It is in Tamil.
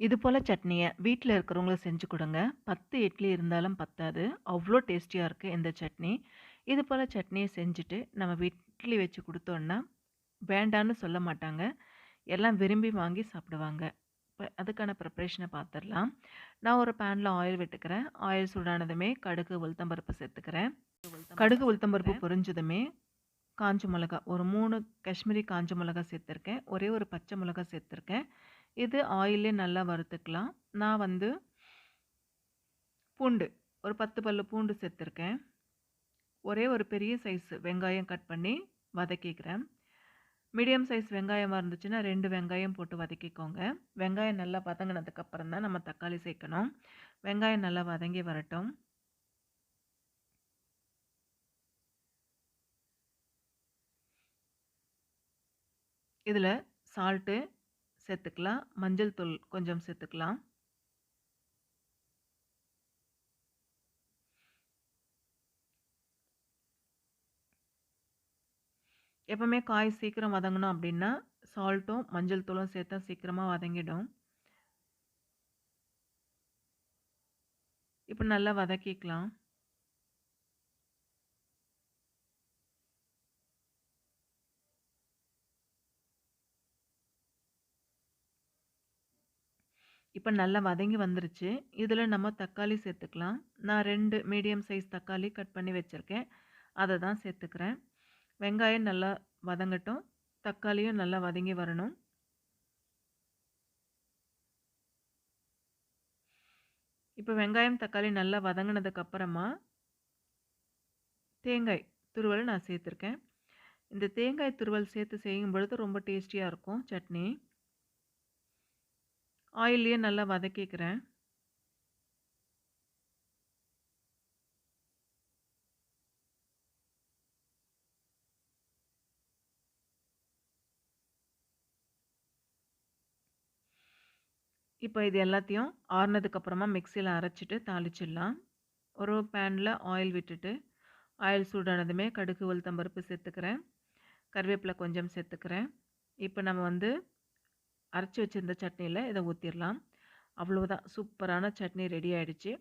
இது போல சட்னிய வீட்ல இருக்கிறவங்களுக்கு செஞ்சு குடுங்க. 10 இட்லி இருந்தாலும் பத்தாது. அவ்ளோ டேஸ்டியா இருக்கு இந்த சட்னி. இது போல சட்னிய செஞ்சுட்டு நம்ம இட்லி வச்சு குடுத்தோம்னா, வேண்டான்னு சொல்ல மாட்டாங்க. எல்லாம் விரும்பி வாங்கி சாப்பிடுவாங்க. இப்ப அதுக்கான ப்ரிப்பரேஷன பார்த்துரலாம். நான் ஒரு பேன்ல ஆயில் விட்டுக்கிறேன். ஆயில் சூடானதுமே கடுகு, உளுத்தம் பருப்பு சேர்த்துக்கிறேன். கடுகு, உளுத்தம் பருப்பு பொரிஞ்சதுமே காஞ்ச மிளகா ஒரு 3 காஷ்மீரி காஞ்ச மிளகா சேர்த்துருக்கேன். ஒரே ஒரு பச்சை மிளகா சேர்த்துருக்கேன். இது ஆயிலே நல்லா வறுத்துக்கலாம். நான் வந்து பூண்டு ஒரு 10 பல்லு பூண்டு சேர்த்துருக்கேன். ஒரே ஒரு பெரிய சைஸ் வெங்காயம் கட் பண்ணி வதக்கிக்கிறேன். மீடியம் சைஸ் வெங்காயமாக இருந்துச்சுன்னா ரெண்டு வெங்காயம் போட்டு வதக்கிக்கோங்க. வெங்காயம் நல்லா வதங்கினதுக்கப்புறம் தான் நம்ம தக்காளி சேர்க்கணும். வெங்காயம் நல்லா வதங்கி வரட்டும். இதில் சால்ட்டு சேர்த்துக்கலாம். மஞ்சள் தூள் கொஞ்சம் சேர்த்துக்கலாம். எப்போவுமே காய் சீக்கிரம் வதங்கணும் அப்படின்னா சால்ட்டும், மஞ்சள் தூளும் சேர்த்தா சீக்கிரமாக வதங்கிடும். இப்போ நல்லா வதக்கிக்கலாம். இப்போ நல்லா வதங்கி வந்துருச்சு. இதில் நம்ம தக்காளி சேர்த்துக்கலாம். நான் ரெண்டு மீடியம் சைஸ் தக்காளி கட் பண்ணி வச்சுருக்கேன் அதை தான் சேர்த்துக்கிறேன். வெங்காயம் நல்லா வதங்கட்டும். தக்காளியும் நல்லா வதங்கி வரணும். இப்போ வெங்காயம், தக்காளி நல்லா வதங்கினதுக்கப்புறமா தேங்காய் துருவல் நான் சேர்த்துருக்கேன். இந்த தேங்காய் துருவல் சேர்த்து செய்யும் பொழுது ரொம்ப டேஸ்டியாக இருக்கும் சட்னி. ஆயிலையே நல்லா வதக்கிக்கிறேன். இப்போ இது எல்லாத்தையும் ஆறுனதுக்கப்புறமா மிக்சியில் அரைச்சிட்டு தாளிச்சிடலாம். ஒரு பேனில் ஆயில் விட்டுட்டு, ஆயில் சூடானதுமே கடுகு, உளுத்தம்பருப்பு சேர்த்துக்கிறேன். கருவேப்பிலை கொஞ்சம் சேர்த்துக்கிறேன். இப்போ நம்ம வந்து அரைச்சி வச்சிருந்த சட்னியில் இதை ஊற்றிடலாம் அவ்வளோதான் சூப்பரான சட்னி ரெடி ஆகிடுச்சி